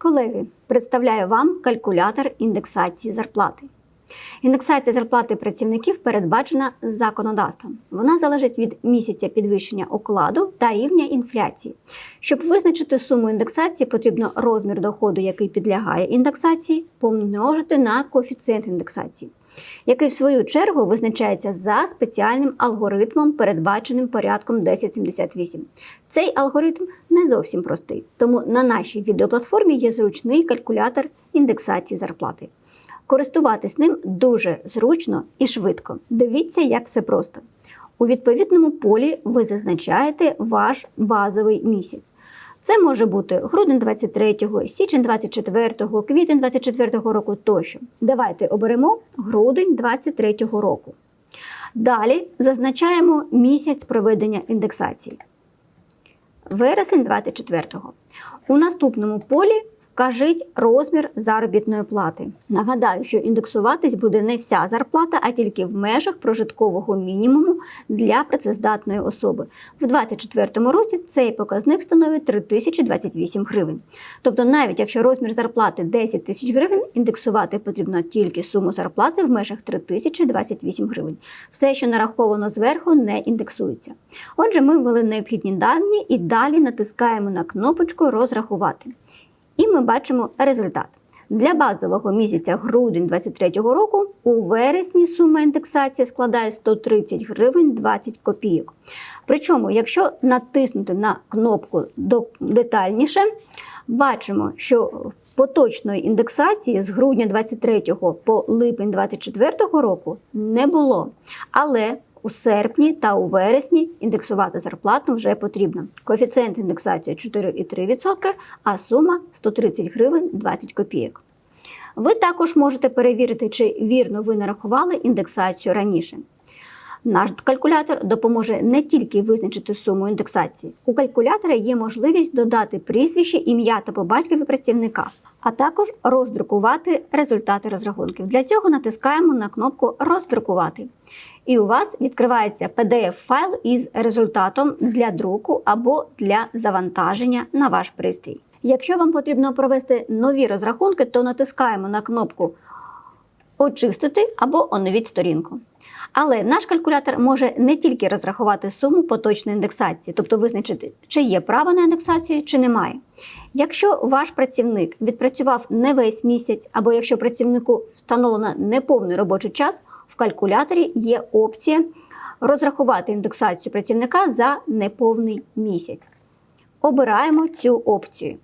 Колеги, представляю вам калькулятор індексації зарплати. Індексація зарплати працівників передбачена законодавством. Вона залежить від місяця підвищення окладу та рівня інфляції. Щоб визначити суму індексації, потрібно розмір доходу, який підлягає індексації, помножити на коефіцієнт індексації, який в свою чергу визначається за спеціальним алгоритмом, передбаченим порядком 1078. Цей алгоритм не зовсім простий, тому на нашій відеоплатформі є зручний калькулятор індексації зарплати. Користуватись ним дуже зручно і швидко. Дивіться, як все просто. У відповідному полі ви зазначаєте ваш базовий місяць. Це може бути грудень 23-го, січень 24-го, квітень 24-го року тощо. Давайте оберемо грудень 23-го року. Далі зазначаємо місяць проведення індексації. Вересень 24-го. У наступному полі вкажіть розмір заробітної плати. Нагадаю, що індексуватись буде не вся зарплата, а тільки в межах прожиткового мінімуму для працездатної особи. В 2024 році цей показник становить 3028 гривень. Тобто, навіть якщо розмір зарплати 10 тисяч гривень, індексувати потрібно тільки суму зарплати в межах 3028 гривень. Все, що нараховано зверху, не індексується. Отже, ми ввели необхідні дані і далі натискаємо на кнопочку Розрахувати. І ми бачимо результат. Для базового місяця грудень 2023 року у вересні сума індексації складає 130 гривень 20 копійок. Причому, якщо натиснути на кнопку детальніше, бачимо, що поточної індексації з грудня 23 по липень 24 року не було. Але у серпні та у вересні індексувати зарплату вже потрібно. Коефіцієнт індексації 4,3%, а сума 130 гривень 20 копійок. Ви також можете перевірити, чи вірно ви нарахували індексацію раніше. Наш калькулятор допоможе не тільки визначити суму індексації. У калькулятора є можливість додати прізвище, ім'я та по батькові працівника, а також роздрукувати результати розрахунків. Для цього натискаємо на кнопку Роздрукувати. І у вас відкривається PDF-файл із результатом для друку або для завантаження на ваш пристрій. Якщо вам потрібно провести нові розрахунки, то натискаємо на кнопку Очистити або оновіть сторінку. Але наш калькулятор може не тільки розрахувати суму поточної індексації, тобто визначити, чи є право на індексацію, чи немає. Якщо ваш працівник відпрацював не весь місяць, або якщо працівнику встановлено неповний робочий час, в калькуляторі є опція розрахувати індексацію працівника за неповний місяць. Обираємо цю опцію.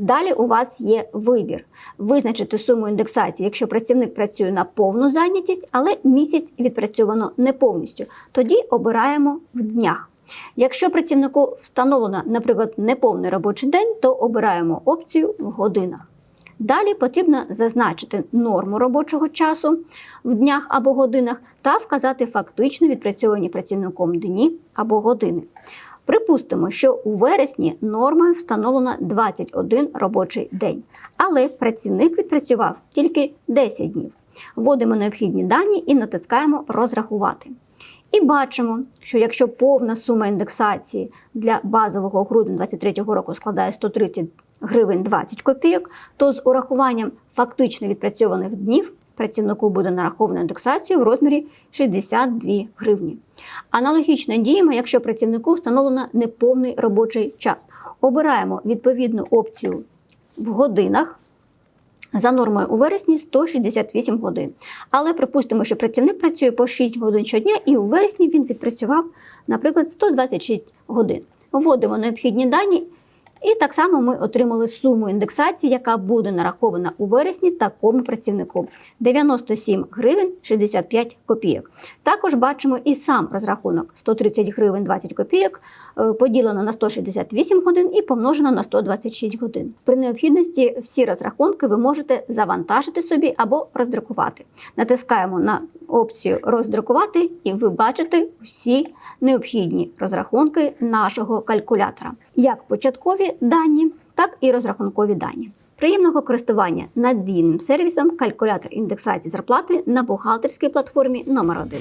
Далі у вас є вибір визначити суму індексації, якщо працівник працює на повну зайнятість, але місяць відпрацьовано не повністю. Тоді обираємо в днях. Якщо працівнику встановлено, наприклад, неповний робочий день, то обираємо опцію в годинах. Далі потрібно зазначити норму робочого часу в днях або годинах та вказати фактично відпрацьовані працівником дні або години. Припустимо, що у вересні нормою встановлено 21 робочий день, але працівник відпрацював тільки 10 днів. Вводимо необхідні дані і натискаємо Розрахувати. І бачимо, що якщо повна сума індексації для базового грудня 2023 року складає 130 гривень 20 копійок, то з урахуванням фактично відпрацьованих днів працівнику буде нараховано індексацію в розмірі 62 гривні. Аналогічно діємо, якщо працівнику встановлено неповний робочий час. Обираємо відповідну опцію в годинах. За нормою у вересні 168 годин. Але припустимо, що працівник працює по 6 годин щодня, і у вересні він відпрацював, наприклад, 126 годин. Вводимо необхідні дані і так само ми отримали суму індексації, яка буде нарахована у вересні такому працівнику 97 гривень 65 копійок. Також бачимо і сам розрахунок 130 гривень 20 копійок поділено на 168 годин і помножено на 126 годин. При необхідності всі розрахунки ви можете завантажити собі або роздрукувати. Натискаємо на опцію роздрукувати, і ви бачите всі необхідні розрахунки нашого калькулятора, як початкові дані, так і розрахункові дані. Приємного користування надійним сервісом калькулятор індексації зарплати на бухгалтерській платформі номер 1